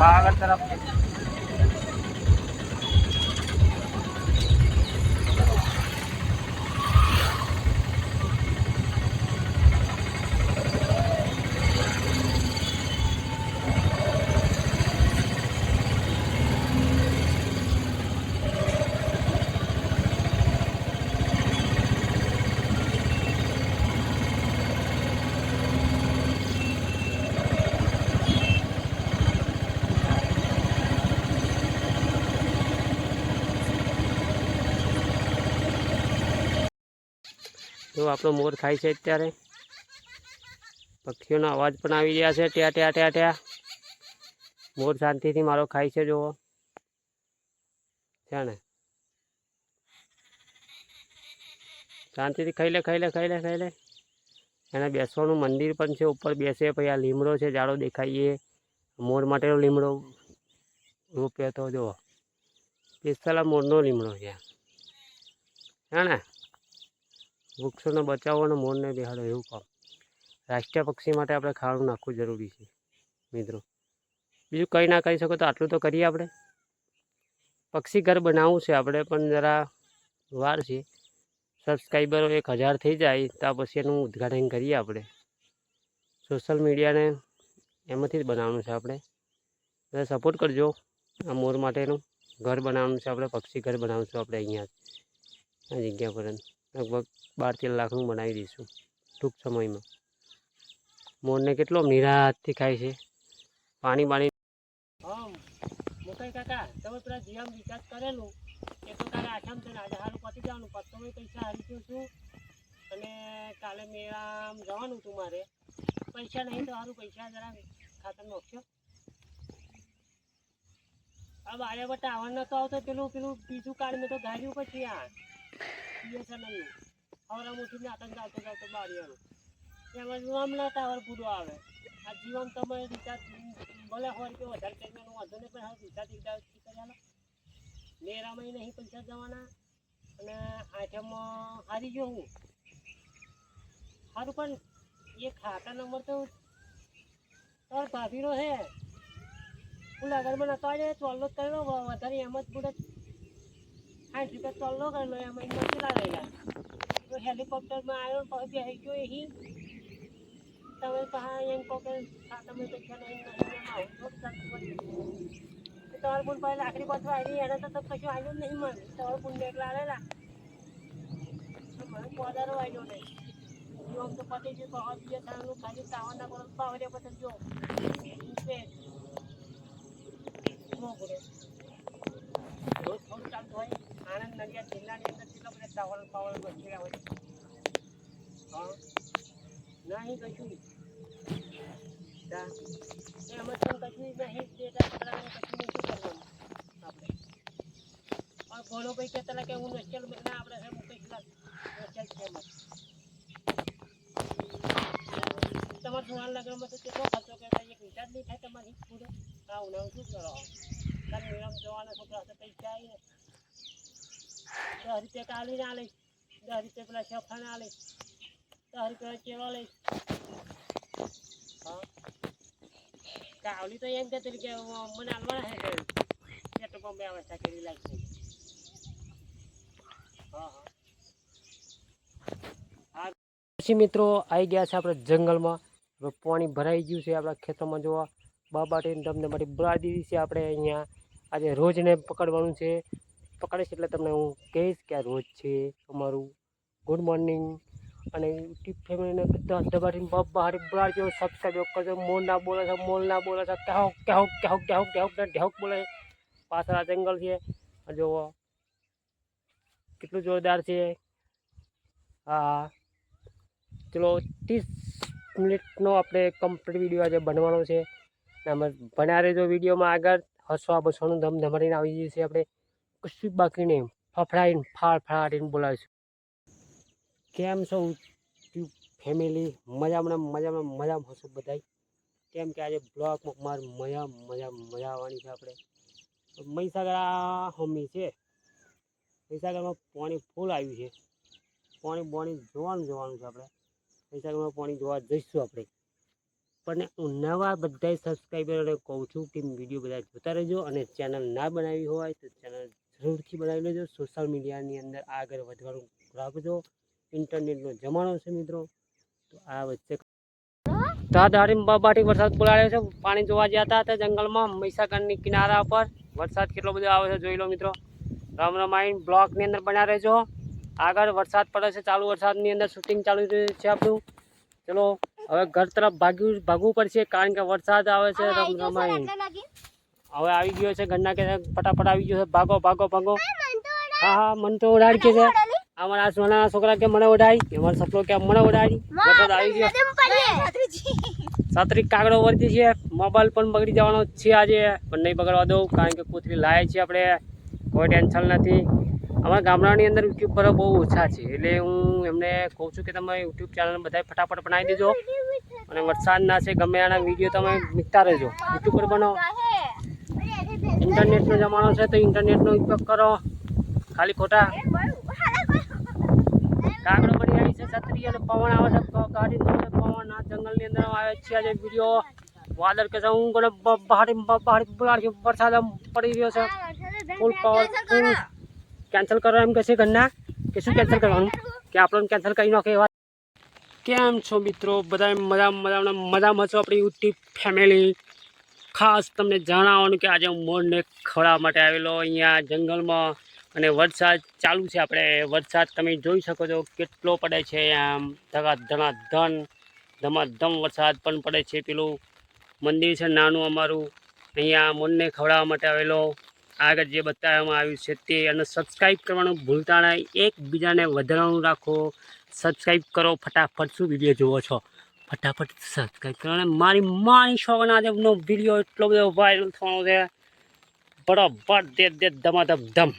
પાવાગઢ તરફ જો આપણો મોર ખાય છે અત્યારે. પક્ષીઓનો અવાજ પણ આવી રહ્યા છે. ટ્યા ટ્યા ટ્યા ટ્યા. મોર શાંતિથી મારો ખાય છે, જુઓ. છે ને શાંતિથી ખાઈ લે ખાઈ લે ખાઈ લે ખાઈ લે. એને બેસવાનું મંદિર પણ છે, ઉપર બેસે, પછી આ લીમડો છે, જાડો દેખાઈએ. મોર માટેનો લીમડો. રૂપિયો તો જુઓ. પિસ્તાલા મોરનો લીમડો છે. હે ને વૃક્ષોને બચાવો અને મોરને બિહાડો એવું કામ. રાષ્ટ્રીય પક્ષી માટે આપણે ખાવાનું નાખવું જરૂરી છે, મિત્રો. બીજું કંઈ ના કરી શકો તો આટલું તો કરીએ આપણે. પક્ષી ઘર બનાવવું છે આપણે, પણ જરા વાર છે. સબસ્ક્રાઈબરો એક હજાર થઈ જાય, તો પછી એનું ઉદ્ઘાટન કરીએ આપણે. સોશિયલ મીડિયાને એમાંથી જ બનાવવાનું છે આપણે. બધા સપોર્ટ કરજો આ મોર માટેનું. ઘર બનાવવાનું છે આપણે, પક્ષી ઘર બનાવવાનું છે આપણે અહીંયા આ જગ્યા પર. લગભગ બાર તેર લાખનું બનાવી દઈશું ટૂંક સમયમાં. મોરને કેટલો નિરાતથી ખાય છે. પાણી બાણી મુકાઈ કાકા, તમે પેલા જીએમ રિચાર્જ કરેલું. એ તો કાલે આસામ છે ને, આજે સારું પતી જવાનું. પત્તો પૈસા હારી છું. અને કાલે મેળામ જવાનું હતું મારે. પૈસા નહીં તો સારું પૈસા જરા ખાતર નાખશો. આ બારે બટા આવવાનું તો આવતો પેલું પેલું બીજું કાર્ડ મેં તો ગાડ્યું પછી આ. બીએસએનએલનું હવરા મુઠીને આતંક આવતો જાવતો બારીઓનું એમાં હમણાં ટાવર પૂરો આવે આ જીવન તમે રિચાર્જ ભલે હોય કે વધારે કરીને વાંધો નહીં પણ હવે રિચાર્જ એકદા કર્યા નેરામાં નહીં પૈસા જવાના અને આઠમમાં હારી ગયો હું સારું પણ એ ખાતા નંબર તો તાર ભાભીનો છે હું લગનમાં નતો આજે ચોલ્લો જ કર્યો વધારે એમ જ પૂરે સાઠ રૂપિયા ચોલ્લો કરેલો એમાં કેટલા રહેલા તો હેલિકોપ્ટરમાં આવ્યો, પછી બેસી ગયો એ તમે કહા એમ કહો કે ખાતામાં પૈસા નહીં તો. તો તમારે પણ પહેલાં લાકડી પાછું આવી એને તો તમે કશું આવ્યું નહીં મળે તમારે પણ એકલા આવેલા. તો મને પધારો આવ્યો નહીં. જો તો પતી ગયું તો ખાલી તાવરના પર પછી જો. આણંદ નડિયાદ જિલ્લાની અંદર કેટલા બધા ટાવર પાવર બસેલા હોય હા. નહીં. કશું એમાં તો કશું નહીં ઘણો ભાઈ, કહેતા કે હું નસ્ચલ ના, આપણે તમારા સોનાર લગ્નમાં તો કેટલો ખર્ચો કે એક નહીં થાય તમારી પૂરો? હા ઉનાળો શું કરો તાર મેળામાં જવાના છોકરા પૈસા આવીને દસ રૂપિયા કાઢીને આલે. દસ રૂપિયા પેલા શેફાને આલે. દસ રૂપિયા કેવા લઈશ હા. કાવલી તો એમ કહેતી કે મને આલવાના છે. કે પેટ્રોલ પંપે વ્યવસ્થા કરી લાગશે હા હા હા. પછી મિત્રો આવી ગયા છે આપણે જંગલમાં. હવે પાણી ભરાઈ ગયું છે આપણા ખેતરમાં જોવા. બાબાટીને તમને મારી બરા દીધી છે આપણે અહીંયા. આજે રોજને પકડવાનું છે. પકડીશ એટલે તમને હું કહીશ કે આ રોજ છે અમારું ગુડ મોર્નિંગ. અને યુટ્યુબ ફેમિલીને બધા દબાટીને બહાર બરાડ જેવો સબસ્ક્રાઈબ કરજો. મોલ ના બોલે છે મોલ ના બોલે છે. ક્યાં કહેવો ક્યાં કહેવો કહેવો ને ઢેવક બોલે પાછળ આ જંગલ છે. જુઓ. કેટલું જોરદાર છે. હા. ચલો, ત્રીસ મિનિટનો આપણે કમ્પ્લીટ વીડિયો આજે બનવાનો છે. અમે ભણ્યા રહેજો વિડીયોમાં આગળ. હસવા બસવાનું ધમ ધમાડીને આવી જઈએ છીએ આપણે. કશું બાકી નહીં. ફફડાઈને ફાળ ફાડીને બોલાવીશું કેમ છો ફેમિલી? મજામાં મજામાં મજામાં હશો બધાય? કેમ કે આજે બ્લોકમાં મારે મજા મજા મજા આવવાની છે આપણે. મહીસાગર આ હમી છે. મહીસાગરમાં પાણી ફૂલ આવ્યું છે. પાણી પાણી જોવાનું જોવાનું છે આપણે. મહીસાગરમાં પાણી જોવા જઈશું આપણે. પણ હું નવા બધા સબસ્ક્રાઈબરોને કહું છું કે વીડિયો બધા જોતા રહેજો અને ચેનલ ના બનાવી હોય તો ચેનલ જરૂરથી બનાવી લેજો. સોશિયલ મીડિયાની અંદર આગળ વધવાનું રાખજો. ઇન્ટરનેટનો જમાનો છે મિત્રો. તો આ વચ્ચે ધારી બાબાથી વરસાદ બોલાડ્યો છે. પાણી જોવા ગયા હતા તે જંગલમાં મહીસાગરની કિનારા પર. વરસાદ કેટલો બધો આવે છે જોઈ લો મિત્રો. રામ રમાઈન બ્લોકની અંદર બન્યા રહેજો. આગળ વરસાદ પડે છે. ચાલુ વરસાદની અંદર શૂટિંગ ચાલુ છે આપણું. ચલો હવે ઘર તરફ ભાગ્યું ભાગવું પડશે કારણ કે વરસાદ આવે છે. રમ રમાઈન હવે આવી ગયો છે ઘરના કે ફટાફટ આવી ગયો છે. ભાગો ભાગો ભાગો. હા હા મને તો ઉડાડી કે છે અમારા સોના છોકરા કે મને ઓઢાડી? અમારો સપનો કે મને ઉડાડી વરસાદ આવી ગયો. સાત્રિક કાગડો વર્તી છે. મોબાઈલ પણ બગડી જવાનો છે આજે. પણ નહીં બગડવા દઉં કારણ કે કોથળી લાવે છે આપણે. કોઈ ટેન્શન નથી. અમારા ગામડાની અંદર યુટ્યુબરો બહુ ઓછા છે. એટલે હું એમને કહું છું કે તમે યુટ્યુબ ચેનલ બધા ફટાફટ બનાવી દેજો. અને વરસાદ ના છે ગમે આના વીડિયો તમે મૂકતા રહેજો. યુટ્યુબ પર બનાવો. ઇન્ટરનેટનો જમાનો છે તો ઇન્ટરનેટનો ઉપયોગ કરો. ખાલી ખોટા. કાગડો બની આવી છે છત્રી અને પવન આવે છે ગાડી પવન આ જંગલની અંદર આવે છે. આજે વીડિયો વાદળ કે છે હું કોને બહારી બહારી બહારી વરસાદ પડી રહ્યો છે. ફૂલ પાવર ફૂલ કેન્સલ કરો. એમ કે છે ઘરના? કે શું કેન્સલ કરવાનું? કે આપણને કેન્સલ કરી નાખે એવા? કેમ છો મિત્રો? બધા મજા મજા મજામાં છો આપણી યુટ્યુબ ફેમિલી ખાસ તમને જણાવવાનું કે આજે હું મોરને ખવડાવવા માટે આવેલો અહીંયા જંગલમાં અને વરસાદ ચાલુ છે આપણે. વરસાદ તમે જોઈ શકો છો કેટલો પડે છે આમ ધગા ધના ધન, ધમાધમ વરસાદ પણ પડે છે. પેલું મંદિર છે નાનું અમારું. અહીંયા મોરને ખવડાવવા માટે આવેલો. આગળ જે બતાવવામાં આવ્યું છે તે અને સબસ્ક્રાઈબ કરવાનું ભૂલતા નહીં. એકબીજાને વધારવાનું રાખો. સબસ્ક્રાઈબ કરો. ફટાફટ શું વીડિયો જુઓ છો? ફટાફટ સબસ્ક્રાઈબ કરો અને મારી માની શોખના આજનો વીડિયો એટલો બધો વાયરલ થવાનો છે. બરાબર, દે દે ધમાધમ ધમ.